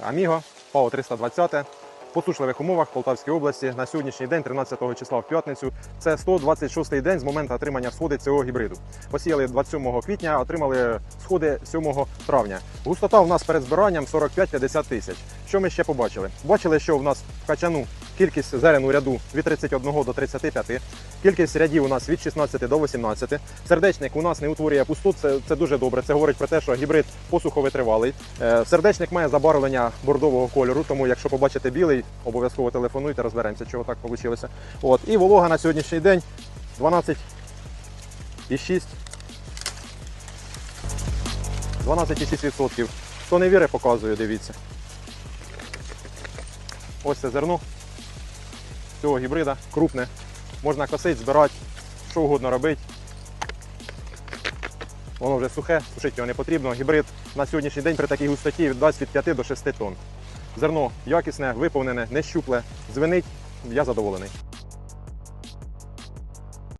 Аміго, ПАО 320 по сушливих умовах в Полтавській області на сьогоднішній день, 13 числа в п'ятницю. Це 126-й день з моменту отримання сходи цього гібриду. Посіяли 27 квітня, отримали сходи 7 травня. Густота у нас перед збиранням 45-50 тисяч. Що ми ще побачили? Бачили, що у нас в качану кількість зерен у ряду від 31 до 35, кількість рядів у нас від 16 до 18. Сердечник у нас не утворює пустот, це, це дуже добре. Це говорить про те, що гібрид посуховитривалий. Е, Сердечник має забарвлення бордового кольору, тому якщо побачите білий, обов'язково телефонуйте, розберемося, чого так вийшло. От. І волога на сьогоднішній день 12,6. 12,6%. Хто не вірить, показую, дивіться. Ось це зерно цього гібрида, крупне. Можна косити, збирати, що угодно робити. Воно вже сухе, сушити його не потрібно. Гібрид на сьогоднішній день при такій густоті віддасть від 5 до 6 тонн. Зерно якісне, виповнене, не щупле, звенить. Я задоволений.